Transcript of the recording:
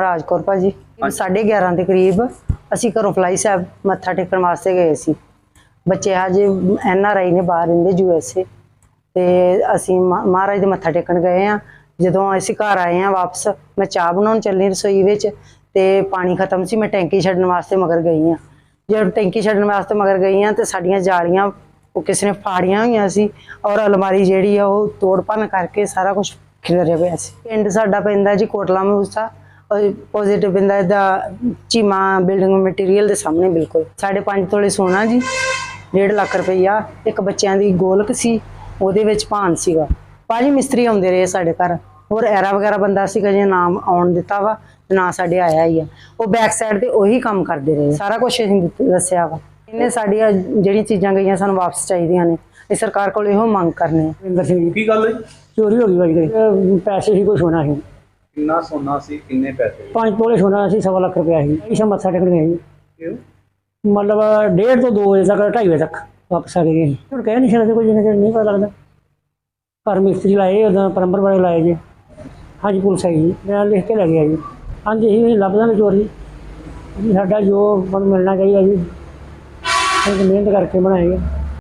ਨਾਮ ਰਾਜਕੌਰ ਭਾਜੀ। 11:30 ਦੇ ਕਰੀਬ ਅਸੀਂ ਘਰੋਂ ਫਲਾਈ ਸਾਹਿਬ ਮੱਥਾ ਟੇਕਣ ਵਾਸਤੇ ਗਏ ਸੀ। ਬੱਚੇ ਹਜੇ ਐਨ ਆਰ ਆਈ ਨੇ ਬਾਹਰ ਰਹਿੰਦੇ ਯੂ ਐਸ ਏ। ਤੇ ਅਸੀਂ ਮਹਾ- ਮਹਾਰਾਜ ਦੇ ਮੱਥਾ ਟੇਕਣ ਗਏ ਆ ਜਦੋਂ ਅਸੀਂ ਘਰ ਆਏ ਆ ਵਾਪਸ ਮੈਂ ਚਾਹ ਬਣਾਉਣ ਚੱਲੀ ਰਸੋਈ ਵਿੱਚ ਤੇ ਪਾਣੀ ਖਤਮ ਸੀ ਮੈਂ ਟੈਂਕੀ ਛੱਡਣ ਵਾਸਤੇ ਮਗਰ ਗਈ ਆ ਜਦੋਂ ਟੈਂਕੀ ਛੱਡਣ ਵਾਸਤੇ ਮਗਰ ਗਈ ਆ ਤੇ ਸਾਡੀਆਂ ਜਾਲੀਆਂ ਉਹ ਕਿਸੇ ਨੇ ਫਾੜੀਆਂ ਹੋਈਆਂ ਸੀ ਔਰ ਅਲਮਾਰੀ ਜਿਹੜੀ ਆ ਉਹ ਤੋੜ ਭੰਨ ਕਰਕੇ ਸਾਰਾ ਕੁਝ ਖਿਲਰਿਆ ਪਿਆ ਸੀ। ਪਿੰਡ ਸਾਡਾ ਪੈਂਦਾ ਜੀ ਕੋਟਲਾ ਮੂਸਾ। ਪੋਜ਼ਿਟਿਵ ਪੈਂਦਾ ਦਾ ਚੀਮਾ ਬਿਲਡਿੰਗ ਮਟੀਰੀਅਲ ਦੇ ਸਾਹਮਣੇ ਬਿਲਕੁਲ। ਸਾਢੇ ਪੰਜ ਤੋਲੇ ਸੋਨਾ ਜੀ 1.5 ਲੱਖ ਰੁਪਈਆ। ਇੱਕ ਬੱਚਿਆਂ ਦੀ ਗੋਲਕ ਸੀ ਉਹਦੇ ਵਿੱਚ ਭਾਨ ਸੀਗਾ। ਭਾਜੀ ਮਿਸਤਰੀ ਆਉਂਦੇ ਰਹੇ ਸਾਡੇ ਘਰ। ਹੋਰ ਐਰਾ ਵਗੈਰਾ ਬੰਦਾ ਸੀਗਾ ਜੇ ਨਾਮ ਆਉਣ ਦਿੱਤਾ ਵਾ ਨਾ ਸਾਡੇ ਆਇਆ ਹੀ ਆ। ਉਹ ਬੈਕ ਸਾਈਡ ਤੇ ਉਹੀ ਕੰਮ ਕਰਦੇ ਰਹੇ। ਸਾਰਾ ਕੁਝ ਅਸੀਂ ਦੱਸਿਆ ਵਾ। ਇਹਨੇ ਸਾਡੀਆਂ ਜਿਹੜੀਆਂ ਚੀਜ਼ਾਂ ਗਈਆਂ ਸਾਨੂੰ ਵਾਪਸ ਚਾਹੀਦੀਆਂ ਨੇ। ਇਹ ਸਰਕਾਰ ਕੋਲ ਇਹੋ ਮੰਗ ਕਰਨੇ ਆ। ਰਿੰਦਰ ਸਿੰਘ ਕੀ ਗੱਲ ਹੈ? ਚੋਰੀ ਹੋ ਗਈ ਬਾਈ ਦੇ ਪੈਸੇ ਸੀ ਕੋਈ ਸੋਨਾ ਸੀ। ਕਿੰਨਾ ਸੋਨਾ ਸੀ ਕਿੰਨੇ ਪੈਸੇ? ਪੰਜ ਤੋਲੇ ਸੋਨਾ ਸੀ ਸਵਾ ਲੱਖ ਰੁਪਇਆ ਸੀ। ਅਸੀਂ ਮੱਥਾ ਟੇਕਣ ਗਏ ਜੀ ਕਿਉਂ? ਮਤਲਬ ਡੇਢ ਤੋਂ 2 ਵਜੇ ਤੱਕ 2:30 ਵਜੇ ਤੱਕ ਵਾਪਸ ਆ ਗਏ ਜੀ ਹੁਣ ਕਹਿ ਨਹੀਂ ਸਕਦੇ ਕੋਈ ਜਿੰਨਾ ਚਿਰ ਨਹੀਂ ਪਤਾ ਲੱਗਦਾ। ਪਰ ਮਿਸਤਰੀ ਲਾਏ ਉਦੋਂ ਪਰੰਪਰ ਵਾਲੇ ਲਾਏ ਜੀ ਹਾਂਜੀ ਪੁਲਿਸ ਆਈ ਜੀ ਮੈਂ ਲਿਖ ਕੇ ਲੈ ਗਿਆ ਜੀ। ਹਾਂਜੀ ਇਹ ਲੱਭਦਾ ਵੀ ਚੋਰੀ। ਸਾਡਾ ਜੋ ਮਨ ਮਿਲਣਾ ਚਾਹੀਦਾ ਜੀ। ਮਿਹਨਤ ਕਰਕੇ ਬਣਾਏ